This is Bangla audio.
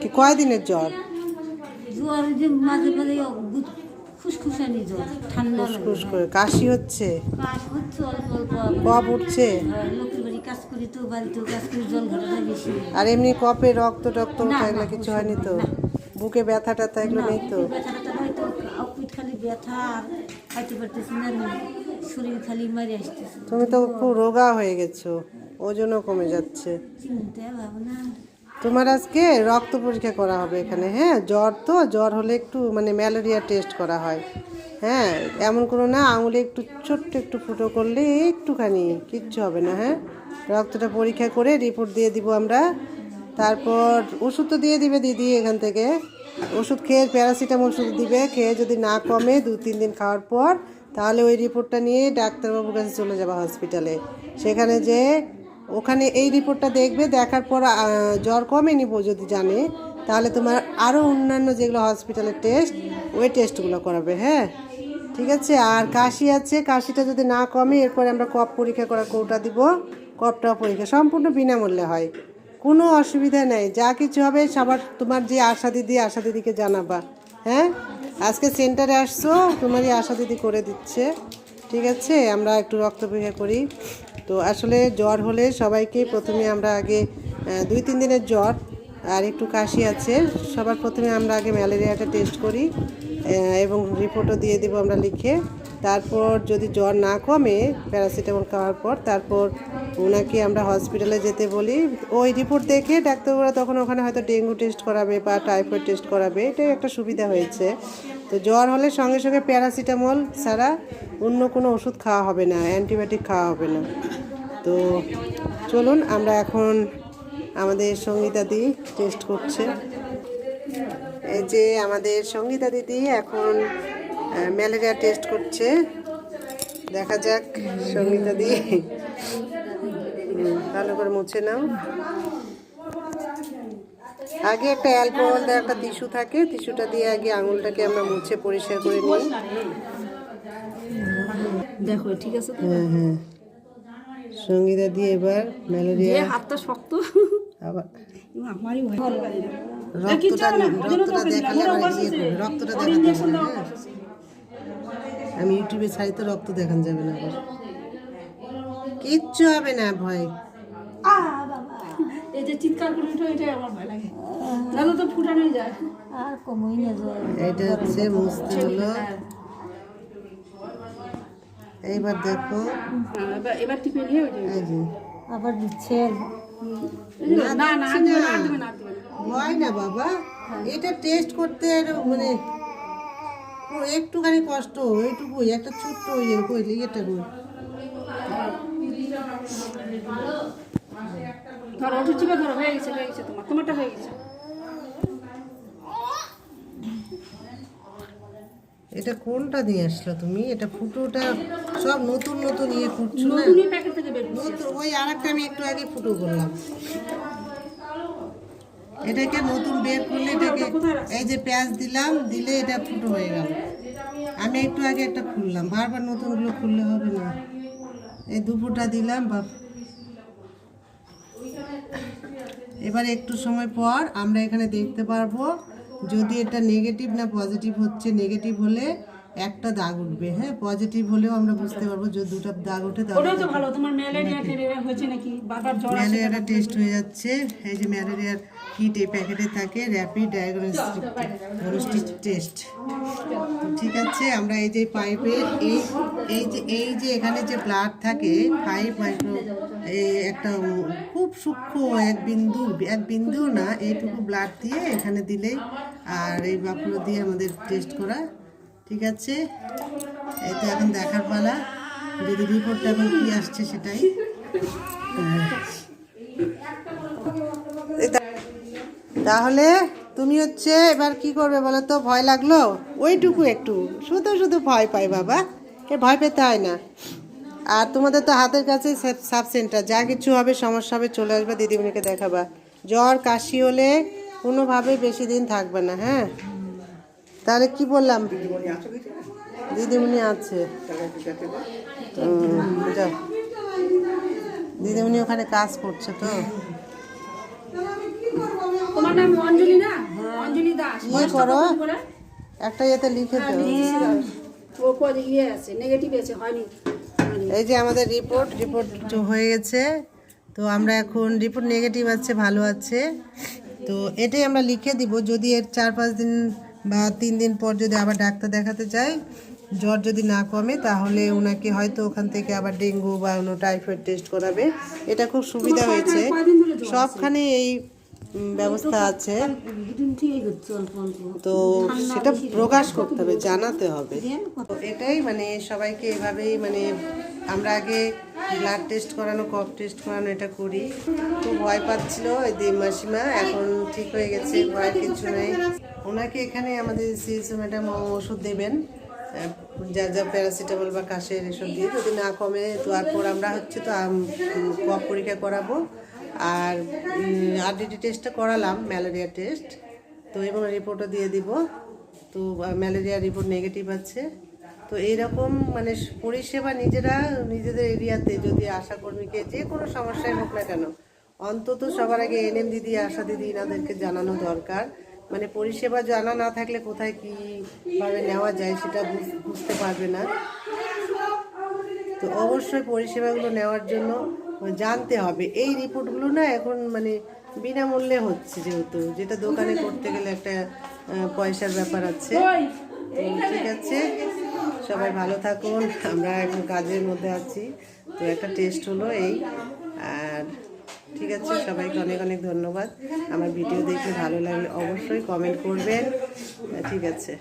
কি কয়দিনের জ্বর? জ্বর যে মাঝে মাঝে খুসখুসানি জ্বর ঠান্ডা ফুসফুস করে কাশি হচ্ছে? হচ্ছে অল্প অল্প। কফ উঠছে? আর লোকের বাড়ি কাজ করি তো বাড়িতেও কাজ করি জল ঘাটাটা বেশি। আর এমনি কপে রক্ত টক্ত না, কিছু হয়নি তো? বুকে ব্যথা ট্যাথা এগুলো নেই তো? ব্যথা হয়তো পিঠ খালি ব্যথা আর খাইতে পারতেছি না শরীর খালি মারি আসতেছে। তুমি তো খুব রোগা হয়ে গেছো ওজনও কমে যাচ্ছে। চিন্তা ভাবনা। তোমার আজকে রক্ত পরীক্ষা করা হবে এখানে হ্যাঁ? জ্বর তো, জ্বর হলে একটু মানে ম্যালেরিয়া টেস্ট করা হয়। হ্যাঁ এমন কোনো না, আঙুলে একটু ছোট্ট একটু ফুটো করলে একটুখানি কিচ্ছু হবে না হ্যাঁ? রক্তটা পরীক্ষা করে রিপোর্ট দিয়ে দিব আমরা। তারপর ওষুধ তো দিয়ে দিবে দিদি এখান থেকে। ওষুধ খেয়ে প্যারাসিটামল ওষুধ দিবে, খেয়ে যদি না কমে দু, তিন দিন খাওয়ার পর, তাহলে ওই রিপোর্টটা নিয়ে ডাক্তারবাবুর কাছে চলে যাবে হসপিটালে। সেখানে যে ওখানে এই রিপোর্টটা দেখবে, দেখার পর জ্বর কমে নিব যদি জানে, তাহলে তোমার আরও অন্যান্য যেগুলো হসপিটালের টেস্ট ওই টেস্টগুলো করাবে হ্যাঁ? ঠিক আছে? আর কাশি আছে, কাশিটা যদি না কমে, এরপরে আমরা কপ পরীক্ষা করার কৌটা দিব, কফটাও পরীক্ষা, সম্পূর্ণ বিনামূল্যে হয়। কোনো অসুবিধা নেই, যা কিছু হবে, সবার তোমার যে আশা দিদি, আশা দিদিকে জানাবা হ্যাঁ? আজকে সেন্টারে আসছো, তোমারই আশা দিদি করে দিচ্ছে, ঠিক আছে? আমরা একটু রক্ত পরীক্ষা করি। তো আসলে জ্বর হলে সবাইকে প্রথমে আমরা আগে দুই তিন দিনের জ্বর আর একটু কাশি আছে, সবার প্রথমে আমরা আগে ম্যালেরিয়াটা টেস্ট করি এবং রিপোর্টও দিয়ে দেবো আমরা লিখে। তারপর যদি জ্বর না কমে প্যারাসিটামল খাওয়ার পর, তারপর ওনাকে আমরা হসপিটালে যেতে বলি। ওই রিপোর্ট দেখে ডাক্তারবাবুরা তখন ওখানে হয়তো ডেঙ্গু টেস্ট করাবে বা টাইফয়েড টেস্ট করাবে, এটাই একটা সুবিধা হয়েছে। তো জ্বর হলে সঙ্গে সঙ্গে প্যারাসিটামল ছাড়া অন্য কোনো ওষুধ খাওয়া হবে না, অ্যান্টিবায়োটিক খাওয়া হবে না। তো চলুন, আমরা এখন আমাদের সঙ্গীতা দি টেস্ট করছে। এই যে আমাদের সঙ্গীতা দিদি এখন ম্যালেরিয়া টেস্ট করছে। দেখা যাক সঙ্গীতা দি। ভালো করে মুছে নাও। আগে একটা অ্যালকোহল দেওয়া একটা টিস্যু থাকে টিস্যুটা দিয়ে আগে আঙুলটাকে আমরা মুছে পরিষ্কার করে নিই। দেখো ঠিক আছে তো? হ্যাঁ হ্যাঁ। সঙ্গীতা দিয়ে এবার ম্যালেরিয়া হাতটা শক্ত। আবার আমারই ভয়। রক্তটা রক্তটা দেখালে ইয়ে করবে রক্তটা হবে হ্যাঁ। আমি ইউটিউবে ছাড়ি তো রক্ত দেখান যাবে না আবার। কিচ্ছু হবে না ভয়। এই যে চিৎকার করে ওঠে এটাই আমার ভয় লাগে। জানো তো ফুটানো যায়। আর কমই না জ্বর এটা হচ্ছে মুছতে হলো। এইবার দেখো। হ্যাঁ, এবার টিপে নিয়ে ওই যে এই যে। আবার দিচ্ছেন না না না আর না বাবা। এটা টেস্ট করতে মানে একটুখানি কষ্ট ওইটুকুই একটা ছোট্ট ইয়ে কইলে এটা কই। ধরো চিপে ধরো হয়ে গেছে হয়ে গেছে তোমার তোমারটা হয়ে গেছে। এটা কোনটা দিয়ে আসলো তুমি? এটা ফুটোটা সব নতুন নতুন ইয়ে ফুটছো না? নতুনই প্যাকেট থেকে বের করছি। নতুন ওই আর একটা আমি একটু আগে ফুটো করলাম। এটাকে নতুন বের করলে এটাকে এই যে পেঁয়াজ দিলাম দিলে এটা ফুটো হয়ে গেল। আমি একটু আগে একটা খুললাম। বারবার নতুনগুলো খুললে হবে না। এই দুপুরটা দিলাম বা এবার একটু সময় পর আমরা এখানে দেখতে পারব যদি এটা নেগেটিভ না পজিটিভ হচ্ছে নেগেটিভ হলে একটা দাগ উঠবে হ্যাঁ? পজিটিভ হলেও আমরা বুঝতে পারব যদি দুটো দাগ উঠে তাহলে ওটাও তো ভালো তোমার ম্যালেরিয়া টেরিয়া হয়েছে নাকি? বারবার জ্বর ম্যালেরিয়াটা টেস্ট হয়ে যাচ্ছে এই যে ম্যালেরিয়ার কিট এই প্যাকেটে থাকে র্যাপিড ডায়াগনস্টিক ডায়াগনস্টিক টেস্ট ঠিক আছে আমরা এই যে পাইপের এই এই যে এই যে এখানে যে ব্লাড থাকে ফাইভ মাইক্রো এই একটা খুব সূক্ষ্ম এক বিন্দু এক বিন্দু না এইটুকু ব্লাড দিয়ে এখানে দিলে আর এই বাপুলো দিয়ে আমাদের টেস্ট করা ঠিক আছে? এই তো এখন দেখার পালা। যদি রিপোর্টটা এখন কি আসছে সেটাই। তাহলে তুমি হচ্ছে এবার কি করবে বলো তো? ভয় লাগল? ওইটুকু একটু। শুধু শুধু ভয় পাই বাবা। এ ভয় পেতে হয় না। আর তোমাদের তো হাতের কাছে সাব সেন্টার যা কিছু হবে সমস্যা হবে চলে আসবে দিদিমণিকে দেখাবা। জ্বর কাশি হলে কোনোভাবে বেশি দিন থাকবে না হ্যাঁ? তাহলে কি বললাম? দিদিমণি আছে। দিদিমণি ওখানে কাজ করছে তো। তোমার তোমার নাম অঞ্জলি না? অঞ্জলি দাস। ইয়ে করো। একটা ইয়েতে লিখে দাও। ইয়ে আছে নেগেটিভ আছে হয়নি। হয়নি। এই যে আমাদের রিপোর্ট রিপোর্ট হয়ে গেছে। তো আমরা এখন রিপোর্ট নেগেটিভ আছে ভালো আছে। তো এটাই আমরা লিখে দিব। যদি এর চার পাঁচ দিন বা তিন দিন পর যদি আবার ডাক্তার দেখাতে চাই জ্বর যদি না কমে, তাহলে ওনাকে হয়তো ওখান থেকে আবার ডেঙ্গু বা অন্য টাইফয়েড টেস্ট করাবে। এটা খুব সুবিধা হয়েছে। সবখানে এই ব্যবস্থা আছে। তো সেটা প্রকাশ করতে হবে, জানাতে হবে। এটাই মানে সবাইকে এভাবেই মানে আমরা আগে ব্লাড টেস্ট করানো কফ টেস্ট করানো এটা করি। খুব ভয় পাচ্ছিল এই দি মাসিমা, এখন ঠিক হয়ে গেছে, ভয় কিছু নেই। ওনাকে এখানে আমাদের সিএসও ম্যাডাম ওষুধ দেবেন। যা যা প্যারাসিটামল বা কাশের এসব দিয়ে যদি না কমে তো তারপর আমরা হচ্ছে তো কফ পরীক্ষা করাবো। আর আরডিটি টেস্টটা করালাম ম্যালেরিয়া টেস্ট তো এবং রিপোর্টও দিয়ে দিব। তো ম্যালেরিয়া রিপোর্ট নেগেটিভ আছে। তো এইরকম মানে পরিষেবা নিজেরা, নিজেদের এরিয়াতে যদি আশা কর্মীকে যে কোনো সমস্যায় হোক না কেন, অন্তত সবার আগে এনএম দিদি আশা দিদি এনাদেরকে জানানো দরকার। মানে পরিষেবা জানা না থাকলে কোথায় কীভাবে নেওয়া যায় সেটা বুঝ- বুঝতে পারবে না। তো অবশ্যই পরিষেবাগুলো নেওয়ার জন্য জানতে হবে। এই রিপোর্টগুলো না এখন মানে বিনামূল্যে হচ্ছে যেহেতু, যেটা দোকানে করতে গেলে একটা পয়সার ব্যাপার আছে। ঠিক আছে, সবাই ভালো থাকুন, আমরা এখন কাজের মধ্যে আছি। তো একটা টেস্ট হলো এই। আর ঠিক আছে, সবাইকে অনেক অনেক ধন্যবাদ। আমার ভিডিও দেখে ভালো লাগলে অবশ্যই কমেন্ট করবেন। ঠিক আছে।